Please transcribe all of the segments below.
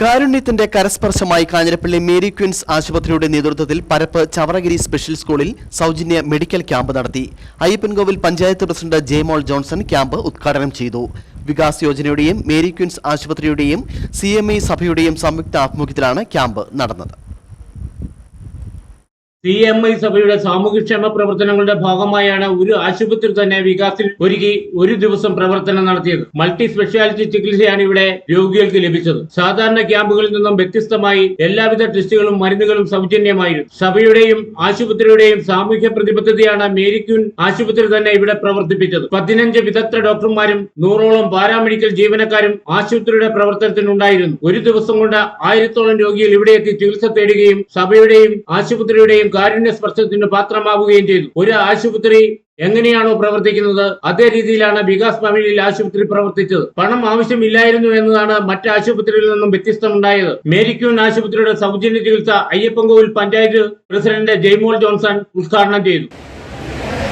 കാരുണ്യത്തിന്റെ കരസ്പർശമായി കാഞ്ഞിരപ്പള്ളി മേരി ക്വിൻസ് ആശുപത്രിയുടെ നേതൃത്വത്തിൽ പരപ്പ് ചവറഗിരി സ്പെഷ്യൽ സ്കൂളിൽ സൗജന്യ മെഡിക്കൽ ക്യാമ്പ് നടത്തി. Ayyappankovil panchayat president Jaimol Johnson camp ഉദ്ഘാടനം ചെയ്തു. വികാസ് യോജനയുടെയും മേരി ക്വിൻസ് ആശുപത്രിയുടെയും സി സഭയുടെയും സംയുക്ത ആഭിമുഖ്യത്തിലാണ് ക്യാമ്പ് നടന്നത്. സി എം ഐ സഭയുടെ സാമൂഹ്യക്ഷേമ പ്രവർത്തനങ്ങളുടെ ഭാഗമായാണ് ഒരു ആശുപത്രി തന്നെ വികാസിൽ ഒരുക്കി ഒരു ദിവസം പ്രവർത്തനം നടത്തിയത്. മൾട്ടി സ്പെഷ്യാലിറ്റി ചികിത്സയാണ് ഇവിടെ രോഗികൾക്ക് ലഭിച്ചത്. സാധാരണ ക്യാമ്പുകളിൽ നിന്നും വ്യത്യസ്തമായി എല്ലാവിധ ടെസ്റ്റുകളും മരുന്നുകളും സൗജന്യമായിരുന്നു. സഭയുടെയും ആശുപത്രിയുടെയും സാമൂഹ്യ പ്രതിബദ്ധതയാണ് മേരിക്യൂൻ ആശുപത്രി തന്നെ ഇവിടെ പ്രവർത്തിപ്പിച്ചത്. പതിനഞ്ച് വിദഗ്ധ ഡോക്ടർമാരും നൂറോളം പാരാമെഡിക്കൽ ജീവനക്കാരും ആശുപത്രിയുടെ പ്രവർത്തനത്തിനുണ്ടായിരുന്നു ഒരു ദിവസം കൊണ്ട് ആയിരത്തോളം രോഗികൾ ഇവിടെ എത്തി ചികിത്സ തേടുകയും സഭയുടെയും ആശുപത്രിയുടെയും കാരുണ്യ സ്പർശത്തിന് പാത്രമാവുകയും ചെയ്തു. ഒരു ആശുപത്രി എങ്ങനെയാണോ പ്രവർത്തിക്കുന്നത് അതേ രീതിയിലാണ് വികാസ് ഫാമിലിയിൽ ആശുപത്രി പ്രവർത്തിച്ചത്. പണം ആവശ്യമില്ലായിരുന്നു എന്നതാണ് മറ്റ് ആശുപത്രികളിൽ നിന്നും വ്യത്യസ്തമുണ്ടായത്. മേരിക്യൂൺ ആശുപത്രിയുടെ സൗജന്യ ചികിത്സ അയ്യപ്പൻകോവിൽ പഞ്ചായത്ത് പ്രസിഡന്റ് ജെയ്മോൾ ജോൺസൺ ഉദ്ഘാടനം ചെയ്തു.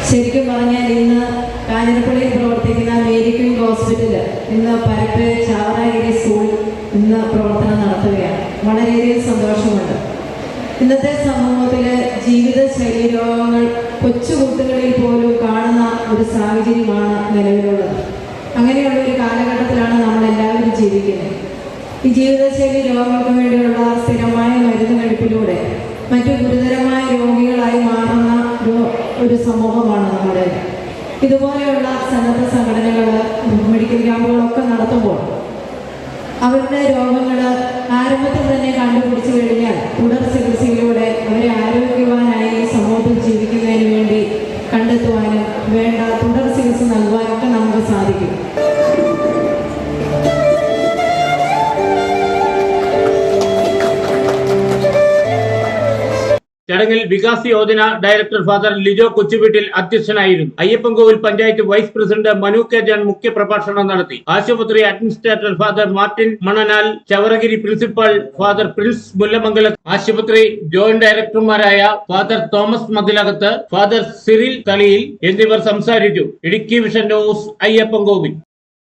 ശരിക്കും പറഞ്ഞാൽ ഇന്ന് കാഞ്ഞിരപ്പള്ളിയിൽ പ്രവർത്തിക്കുന്ന മേരിക്യൂൺ ഹോസ്പിറ്റൽ ഇന്ന് പരപ്പ് ചാവറഗിരി സ്കൂൾ ഇന്ന് പ്രവർത്തനം നടത്തുകയാണ്. വളരെയധികം സന്തോഷമുണ്ട്. ഇന്നത്തെ സമൂഹത്തിലെ ജീവിതശൈലി രോഗങ്ങൾ കൊച്ചുകുട്ടികളിൽ പോലും കാണുന്ന ഒരു സാഹചര്യമാണ് നിലവിലുള്ളത്. അങ്ങനെയുള്ള ഒരു കാലഘട്ടത്തിലാണ് നമ്മൾ എല്ലാവരും ജീവിക്കുന്നത്. ഈ ജീവിതശൈലി രോഗങ്ങൾക്ക് വേണ്ടിയുള്ള സ്ഥിരമായ മരുന്ന് കഴിപ്പിലൂടെ മറ്റു ഗുരുതരമായ രോഗികളായി മാറുന്ന ഒരു സമൂഹമാണ് നമ്മുടെ. ഇതുപോലെയുള്ള സന്നദ്ധ സംഘടനകൾ മെഡിക്കൽ ക്യാമ്പുകളൊക്കെ നടത്തുമ്പോൾ അവരുടെ രോഗങ്ങൾ ആരംഭത്തിൽ തന്നെ കണ്ടുപിടിച്ചു കഴിഞ്ഞാൽ കണ്ടെത്തുവാനും വേണ്ട തുടർ ചികിത്സ നൽകുവാനൊക്കെ നമുക്ക് സാധിക്കും. ചടങ്ങിൽ വികാസ് യോജന ഡയറക്ടർ ഫാദർ ലിജോ കൊച്ചുവീട്ടിൽ അധ്യക്ഷനായിരുന്നു. Ayyappankovil panchayat vice president Manu K Jan മുഖ്യപ്രഭാഷണം നടത്തി. ആശുപത്രി administrator father Martin Mananal Chavaragiri principal father Prince Mullamangalam ആശുപത്രി joint ഡയറക്ടർമാരായ father Thomas Mathilakath father Cyril Thaliyil എന്നിവർ സംസാരിച്ചു. Idukki vision news Ayyappankovil.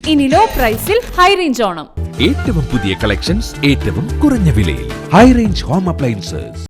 ഇനി ലോ പ്രൈസിൽ ഹൈ റേഞ്ച് ഓണം. ഏറ്റവും പുതിയ കളക്ഷൻസ് ഏറ്റവും കുറഞ്ഞ വിലയിൽ. High range home appliances